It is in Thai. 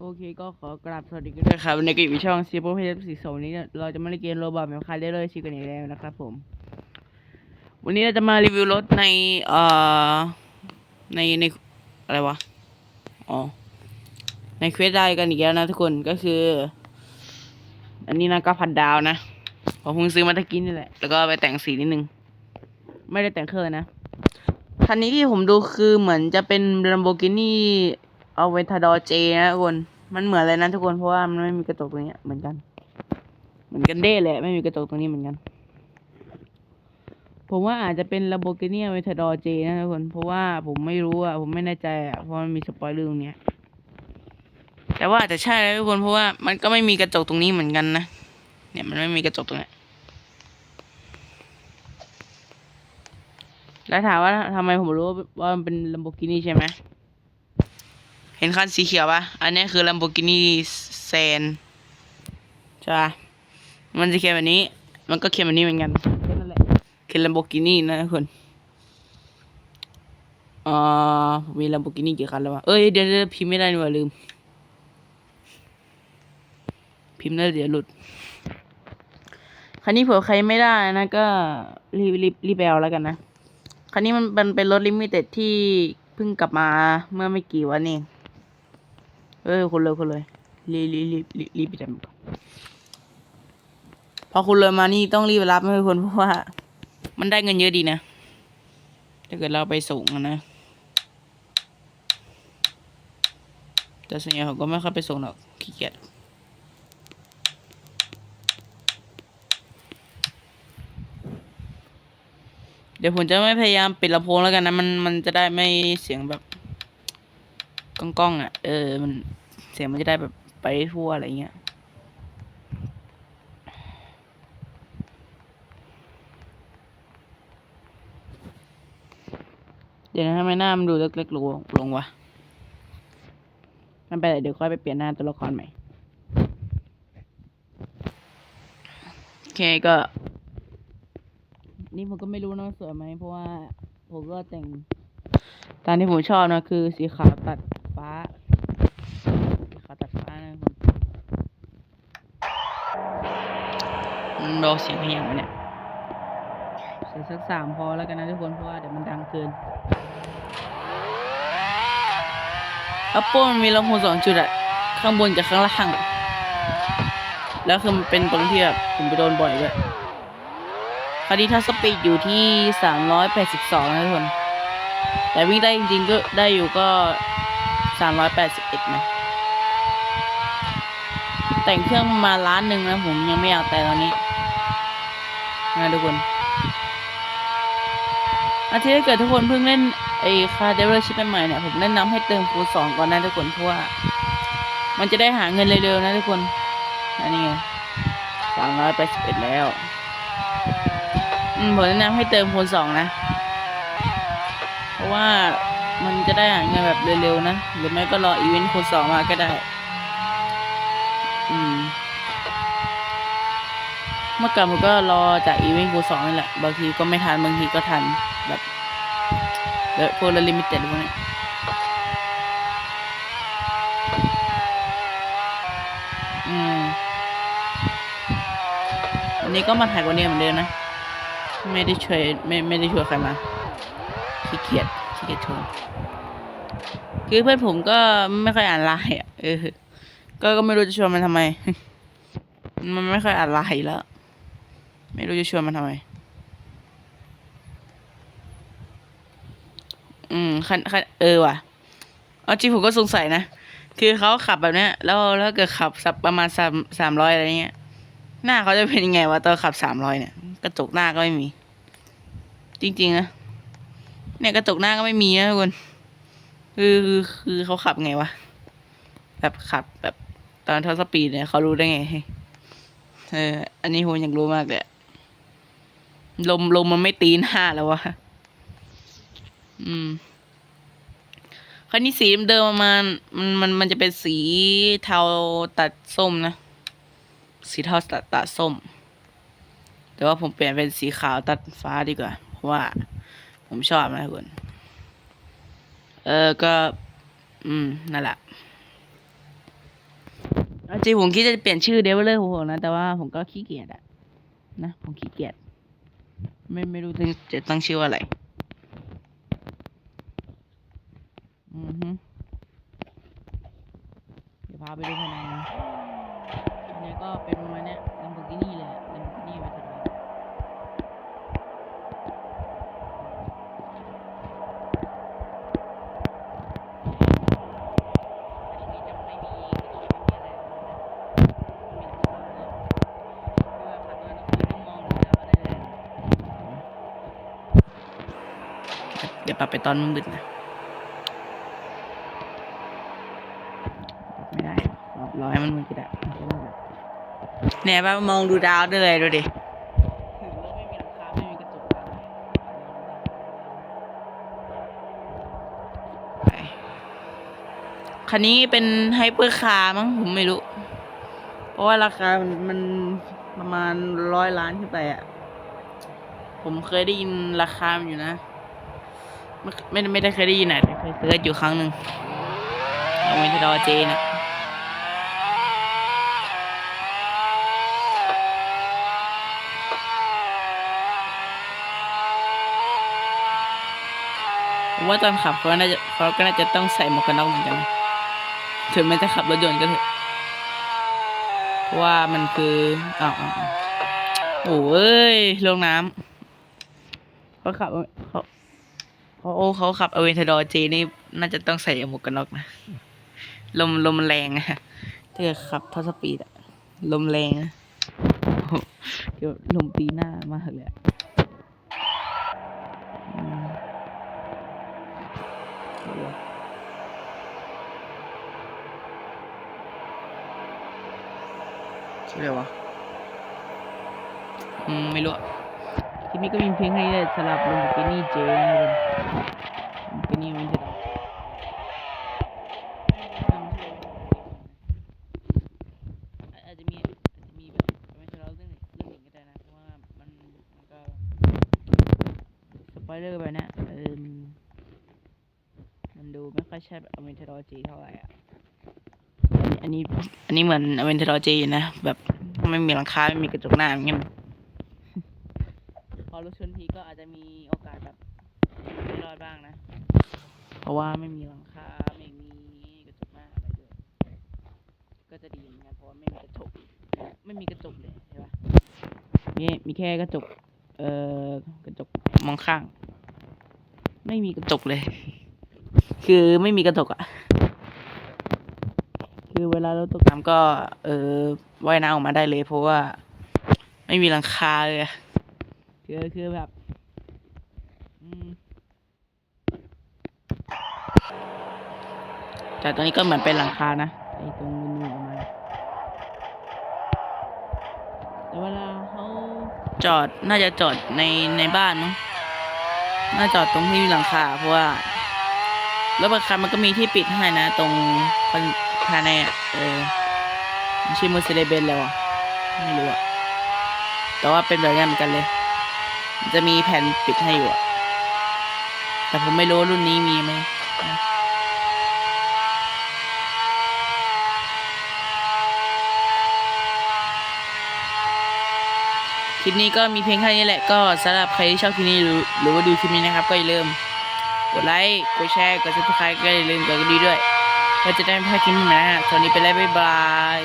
โอเคก็ขอกราบสวัสดีกันด้วยครับวันก็อยู่ในช่องซีโปเพจสีโซนี้เนี่เราจะมาเล่นเกมโรบอทแบบคาร์เดอร์ชิกันอีกแล้วนะครับผม วันนี้เราจะมารีวิวรถในเอ่อในในอะไรวะอ๋อในเควสได้กันอีกแล้วนะทุกคนก็คือ อันนี้นะก็พันดาวนะผมเพิ่งซื้อมาตะกี้นี่แหละแล้วก็ไปแต่งสีนิดนึง ไม่ได้แต่งเครื่องนะคันนี้ที่ผมดูคือเหมือนจะเป็น Lamborghini Aventador J นะทุกคน มันเหมือนเลยนะทุกคน เพราะว่ามันไม่มีกระจกตรงนี้เหมือนกัน เหมือนกันเด้เลยไม่มีกระจกตรงนี้เหมือนกัน ผมว่าอาจจะเป็น Lamborghini Aventador J นะทุกคน เพราะว่าผมไม่รู้อะผมไม่แน่ใจอะเพราะมันมีสปอยเลอร์ตรงเนี้ย แต่ว่าอาจจะใช่นะทุกคน เพราะว่ามันก็ไม่มีกระจกตรงนี้เหมือนกันนะ เนี่ยมันไม่มีกระจกตรงนี้แล้วถามว่าทำไมผมรู้ว่ามันเป็น Lamborghini ใช่ไหม ห็นคันสีเขียวปะอันนี้คือ Lamborghini Sen ใช่ปะมันจะเขียนแบบนี้ มันก็เขียนแบบนี้เหมือนกันแค่นั้นแหละเขียน Lamborghini นะทุกคนอ่ามี Lamborghini กี่คันแล้ววะเอ้ยเดี๋ยวเพิมพ์ไม่ได้นี่ว่าลืม พิมพ์แล้วเดี๋ยวหลุดคันนี้เผื่อใครไม่ได้นะก็รีบรีบรีบไปเอาแล้วกันนะคันนี้มันมันเป็นรถลิมิเต็ดที่เพิ่งกลับมาเมื่อไม่กี่วันเอง เออคุณเลยคุณเลยรีบรีบรีบรีบไปจับก่อนพอคุณเลยมานี่ต้องรีบไปรับนะทุกคนเพราะว่า มันได้เงินเยอะดีนะถ้าเกิดเราไปส่งอะนะแต่ส่วนใหญ่ผมก็ไม่ค่อยไปส่งหรอกขี้เกียจเดี๋ยวผมจะไม่พยายามปิดลำโพงแล้วกันนะมันมันจะได้ไม่เสียงแบบ ก้องๆอะ เออ มันเสียงมันจะได้แบบไปทั่วอะไรเงี้ย เดี๋ยวนะทำไมหน้ามันดูเล็กๆลงลงวะมันไปเดี๋ยวค่อยไปเปลี่ยนหน้าตัวละครใหม่ โอเคก็ นี่ผมก็ไม่รู้นะว่าสวยไหมเพราะว่าผมก็แต่งตามที่ผมชอบนะคือสีขาวตัด ฟ้าสีขาตัดฟ้านะผมอืมรอเสียงขยังวะเนี่ยใส่สักสามพอแล้วกันนะทุกคนเพราะว่าเดี๋ยวมันดังเกิน Apple มันมีลำโพงสองจุดอะข้างบนกับข้างล่างอะแล้วคือมันเป็นตรงที่แบบผมไปโดนบ่อยด้วยคราวนี้ถ้าสปีดอยู่ที่สามร้อยแปดสิบสองนะทุกคน แต่วิ่งได้จริงๆก็ได้อยู่ก็ สามร้อยแปดสิบเอ็ดนะ แต่งเครื่องมาล้านหนึ่งนะผมยังไม่อยากแต่งตอนนี้นะทุกคน อาทิตย์ถ้าเกิดทุกคนเพิ่งเล่นไอ้คาเดเวอร์ชิปใหม่เนี่ย ผมแนะนำให้เติมฟูสองก่อนนะทุกคนเพราะว่า มันจะได้หาเงินเร็วๆนะทุกคนอันนี้ไงสามร้อยแปดสิบเอ็ดแล้ว อืมผมแนะนำให้เติมคูณสองนะ เพราะว่า มันจะได้หาเงินแบบเร็วๆนะ หรือไม่ก็รออีเวนต์คูณสองมาก็ได้ อืม เมื่อก่อนผมก็รอจากอีเวนต์คูณสองนี่แหละ บางทีก็ไม่ทัน บางทีก็ทันแบบแล้วพวกลิมิเต็ดพวกนี้อืมวันนี้ก็มาถ่ายวันนี้เหมือนเดิมนะ ไม่ได้ช่วยไม่ไม่ได้ช่วยใครมาขี้เกียจ เกียจชนคือเพื่อนผมก็ไม่ค่อยอ่านไลน์อะเออก็ก็ไม่รู้จะชวนมันทำไม มันไม่ค่อยอ่านไลน์แล้ว ไม่รู้จะชวนมันทำไม อืมคันคันเออว่ะเอาจริงผมก็สงสัยนะ คือเขาขับแบบเนี้ย แล้วแล้วเกิดขับสักประมาณสามสามร้อยอะไรเงี้ย หน้าเขาจะเป็นยังไงวะตอนขับสามร้อยเนี่ย กระจกหน้าก็ไม่มี จริง ๆ นะ เนี่ยกระจกหน้าก็ไม่มีนะทุกคนคือคือคือเขาขับไงวะแบบขับแบบตอนเท่าสปีดเนี่ยเขารู้ได้ไงเอออันนี้ผมอยากรู้มากเลยลมลมมันไม่ตีหน้าแล้ววะอืมคันนี้สีเดิมประมาณมันมันมันจะเป็นสีเทาตัดส้มนะ สีเทาตัดตัดส้ม แต่ว่าผมเปลี่ยนเป็นสีขาวตัดฟ้าดีกว่า เพราะว่า ผมชอบนะทุกคน เออก็ อืม นั่นแหละจริงผมคิดจะเปลี่ยนชื่อเดเวลเลอร์ผมนะ แต่ว่าผมก็ขี้เกียจอะนะ ผมขี้เกียจไม่ไม่รู้จะตั้งชื่อว่าอะไร อือฮึเดี๋ยวพาไปดูภายในนะภายในก็เป็นประมาณเนี้ยลัมโบกินี่เลยลัมโบกินี่มาตลอดเดี๋ยว ปรับไปตอนมืดๆนะไม่ได้รอบร้อยมันมืดก็ได้เนี่ยป่ะมองดูดาวได้เลยดูดิถึงรถไม่มีหลังคาไม่มีกระจกไปคันนี้เป็นไฮเปอร์คาร์มั้งผมไม่รู้ เพราะว่าราคามันมันประมาณร้อยล้านขึ้นไปอะผมเคยได้ยินราคามันอยู่นะ ไม่ไม่ไม่ได้เคยได้ยินอะแต่เคยเซิร์ชอยู่ครั้งหนึ่งเอาเวนทดอเจนะว่าตอนขับเขาน่าจะเขาก็น่าจะต้องใส่หมวกกันน็อกเหมือนกันถึงแม้จะขับรถยนต์ก็เถอะเพราะว่ามันคืออ้าวอ้าวโอ้เอ้ยลงน้ำเขาขับเขา เขาโอ้เขาขับอเวนทดอร์เจนี่น่าจะต้องใส่หมวกกันน็อกนะ ลมลมมันแรงอะถ้าเกิดขับเท่าสปีดอะลมแรงนะโอ้โหเดี๋ยวลมตีหน้ามากเลยอะอืมชื่ออะไรวะ อืม ไม่รู้อะค ลิปนี้ก็มีเพียงแค่นี้แหละสำหรับลงบินี่เจนะครับผมบินี่มันจะอามีอาจจะมีแบบไม่ใช่เราเรื่องเรื่องหนึ่ก็ได้นะเพราะว่ามันก็สปอยเลอร์ไปนะเออมันมันดูไม่ค่อยใช่แบบอเมนเทอร์จีเท่าไหร่อะอันนี้ อันนี้เหมือนอเวนเทอร์เจอยู่นะ แบบไม่มีหลังคา ไม่มีกระจกหน้าอย่างเงี้ย อรถชนทีก็อาจจะมีโอกาสแบบไม่รอดบ้างนะ เพราะว่าไม่มีหลังคาไม่มีกระจกหน้าอะไรด้วยก็จะดีเหมือนกันเพราะว่าไม่มีกระจกไม่มีกระจกเลยใช่ปะมีมีแค่กระจก เอ่อกระจกมองข้าง ไม่มีกระจกเลย คือไม่มีกระจกอะคือเวลาเราตกน้ำก็ เออว่ายน้ำออกมาได้เลย เพราะว่า ไม่มีหลังคาเลยอะ คือคือแบบแต่ตรงนี้ก็เหมือนเป็นหลังคานะไอ้ตรงนูนออกมาแต่เวลาเขาจอดน่าจะจอดในในบ้านมั้งน่าจอดตรงที่มีหลังคาเพราะว่ารถบางคันมันก็มีที่ปิดให้นะ ตรงภายในอะเออไม่ใช่มือเซเลเบนแล้วอะไม่รู้อะแต่ว่าเป็นแบบนี้เหมือนกันเลย จะมีแผ่นปิดให้อยู่อะแต่ผมไม่รู้รุ่นนี้มีไหมคลิปนี้ก็มีเพียงแค่นี้แหละก็สำหรับใครที่ชอบคลิปนี้หรือหรือว่าดูคลิปนี้นะครับ ก็อย่าลืมกดไลค์กดแชร์กดซับสไครต์ก็อย่าลืมกดกระดิ่งด้วยเพื่อจะได้ไม่พลาดคลิปใหม่นะฮะสวัสดีไปแล้วบ๊ายบาย